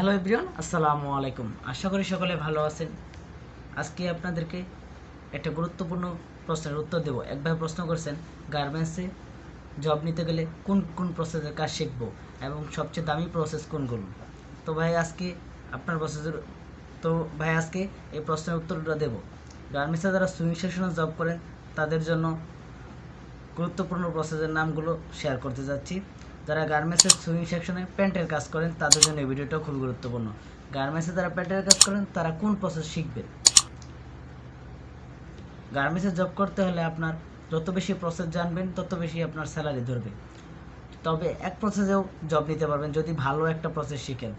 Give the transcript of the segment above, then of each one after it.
Hello everyone, আসসালামু আলাইকুম। আশা করি সকলে ভালো আছেন। আজকে আপনাদেরকে একটা গুরুত্বপূর্ণ প্রশ্নের উত্তর দেব। একবার প্রশ্ন করছেন, গার্মেন্টসে জব নিতে গেলে কোন কোন প্রসেসের কাজ শিখব এবং সবচেয়ে দামি প্রসেস কোনগুলো? তো ভাই, আজকে আপনার প্রসেসের তো ভাই, আজকে এই প্রশ্নের উত্তরটা দেব। গার্মেন্টসে যারা সুইং সেকশনে জব করেন, তাদের জন্য গুরুত্বপূর্ণ প্রসেসের নামগুলো শেয়ার করতে যাচ্ছি। যারা গার্মেন্টসের সুইং সেকশনে প্যান্টের কাজ করেন, তাদের জন্য এই ভিডিওটা খুবই গুরুত্বপূর্ণ। গার্মেন্টসে যারা প্যান্টের কাজ করেন, তারা কোন প্রসেস শিখবে গার্মেন্টসে জব করতে হলে আপনার যত বেশি প্রসেস জানবেন, তত বেশি আপনার স্যালারি ধরবে। তবে এক প্রসেসেও জব নিতে পারবেন যদি ভালো একটা প্রসেস শিখেন।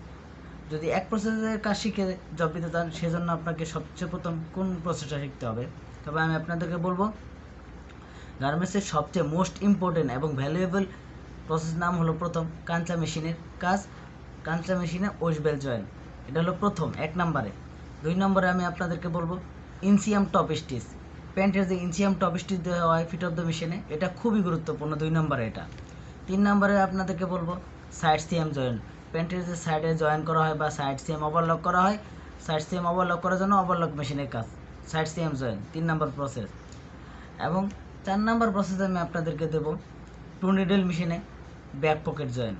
যদি এক প্রসেসের কাজ শিখে জব নিতে চান, সেজন্য আপনাকে সবচেয়ে প্রথম কোন প্রসেসটা শিখতে হবে? তবে আমি আপনাদেরকে বলব গার্মেন্টসের সবচেয়ে মোস্ট ইম্পর্টেন্ট এবং ভ্যালুয়েবল প্রসেস নাম হলো প্রথম কাঁচা মেশিনের কাজ। কাঁচা মেশিনে ওয়েস্টবেল জয়েন। এটা হলো প্রথম, এক নম্বরে। দুই নম্বরে আমি আপনাদেরকে বলব, ইনসিয়াম টপ স্টিচ। প্যান্টের যে ইনসিয়াম টপ স্টিচ দেওয়া হয় ফিট অফ দ্য মেশিনে, এটা খুবই গুরুত্বপূর্ণ দুই নম্বরে এটা। তিন নম্বরে আপনাদেরকে বলব, সাইড সিএম জয়েন। প্যান্টের যে সাইডে জয়েন করা হয় বা সাইড সিএম ওভারলক করা হয়, সাইড সিএম ওভারলক করার জন্য ওভারলক মেশিনের কাজ, সাইড সিএম জয়েন, তিন নম্বর প্রসেস এবং চার নাম্বার প্রসেস আমি আপনাদেরকে দেব, টু নিডেল মেশিনে। Back pocket join.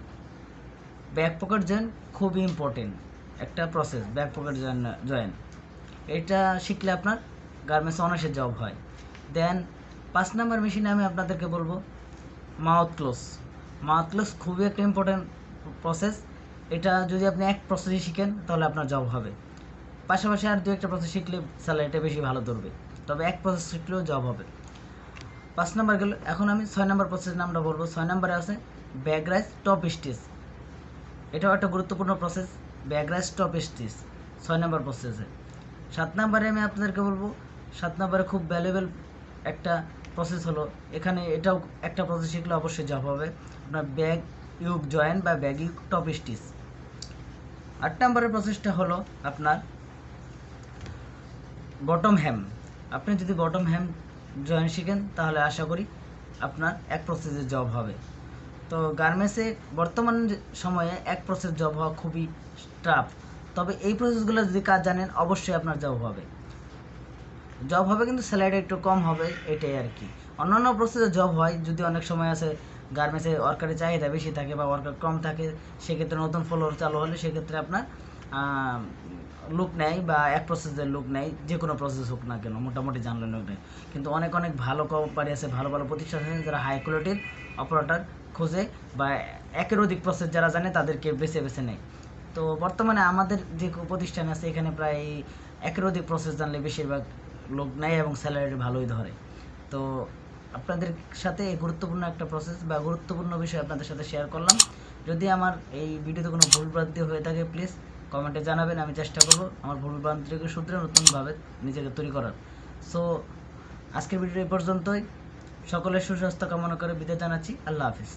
Back pocket join খুবই ইম্পর্টেন্ট একটা process back pocket join join. এটা শিখলে আপনার গার্মেন্টস অনার্সে জব হয়। দেন পাঁচ নাম্বার মেশিনে আমি আপনাদেরকে বলব মাউথ ক্লোজ মাউথ ক্লোজ খুবই একটা ইম্পর্টেন্ট প্রসেস এটা যদি আপনি এক প্রসেসে শিখেন, তাহলে আপনার জব হবে। পাশাপাশি আর দু একটা প্রসেস শিখলে স্যালারিটা বেশি ভালো ধরবে। তবে এক প্রসেস শিখলেও জব হবে। পাঁচ নাম্বার গেল, এখন আমি ছয় নাম্বার প্রসেসের নামটা বলব। ছয় নাম্বারে আছে ব্যাগ রাইস, টপ স্টিচ। এটাও একটা গুরুত্বপূর্ণ process back rise, top stitch. ছয় নাম্বার প্রসেসে সাত নাম্বারে আমি আপনাদেরকে বলব, সাত নাম্বারে খুব ভ্যালুয়েবল একটা প্রসেস হলো, এখানে এটাও একটা প্রসেস শিখলে অবশ্যই জব হবে। আপনার ব্যাগ ইউক জয়েন বা ব্যাগ ইউক টপ স্টিচ। আট নাম্বারের প্রসেসটা হলো আপনার বটম হ্যাম আপনি যদি বটম হ্যাম জয়েন শিখেন, তাহলে আশা করি আপনার এক প্রসেসে জব হবে। তো গার্মেন্টসে বর্তমান সময়ে এক প্রসেস জব হওয়া খুবই টাফ তবে এই প্রসেসগুলো যদি কাজ জানেন, অবশ্যই আপনার জব হবে। জব হবে কিন্তু স্যালারি একটু কম হবে, এটাই আর কি। অন্যান্য প্রসেসে জব হয়, যদি অনেক সময় আছে গার্মেন্টসে ওয়ার্কারের চাহিদা বেশি থাকে বা ওয়ার্কার কম থাকে, সেক্ষেত্রে নতুন ফ্লোর চালু হলে সেক্ষেত্রে আপনার লুক নেয় বা এক প্রসেসের লুক নেয় যে কোনো প্রসেস হোক না কেন, মোটামুটি জানলেন লোক নেয় কিন্তু অনেক অনেক ভালো কোম্পানি আছে, ভালো ভালো প্রতিষ্ঠান আছে, যারা হাই কোয়ালিটির অপারেটর খোঁজে বা একের অধিক প্রসেস যারা জানে তাদেরকে বেছে বেছে নেয়। তো বর্তমানে আমাদের যে প্রতিষ্ঠান আছে, এখানে প্রায় একের অধিক প্রসেস জানলে বেশিরভাগ লোক নেয় এবং স্যালারি ভালোই ধরে। তো আপনাদের সাথে গুরুত্বপূর্ণ একটা প্রসেস বা গুরুত্বপূর্ণ বিষয় আপনাদের সাথে শেয়ার করলাম। যদি আমার এই ভিডিওতে কোনো ভুল ভ্রান্তি হয়ে থাকে প্লিজ কমেন্টে জানাবেন, আমি চেষ্টা করব আমার ভুল ভ্রান্তিকে সূত্রে নতুনভাবে নিজেকে তৈরি করার। সো আজকের ভিডিও এই পর্যন্তই। সকলের সুস্বাস্থ্য কামনা করে বিদায় জানাচ্ছি। আল্লাহ হাফিজ।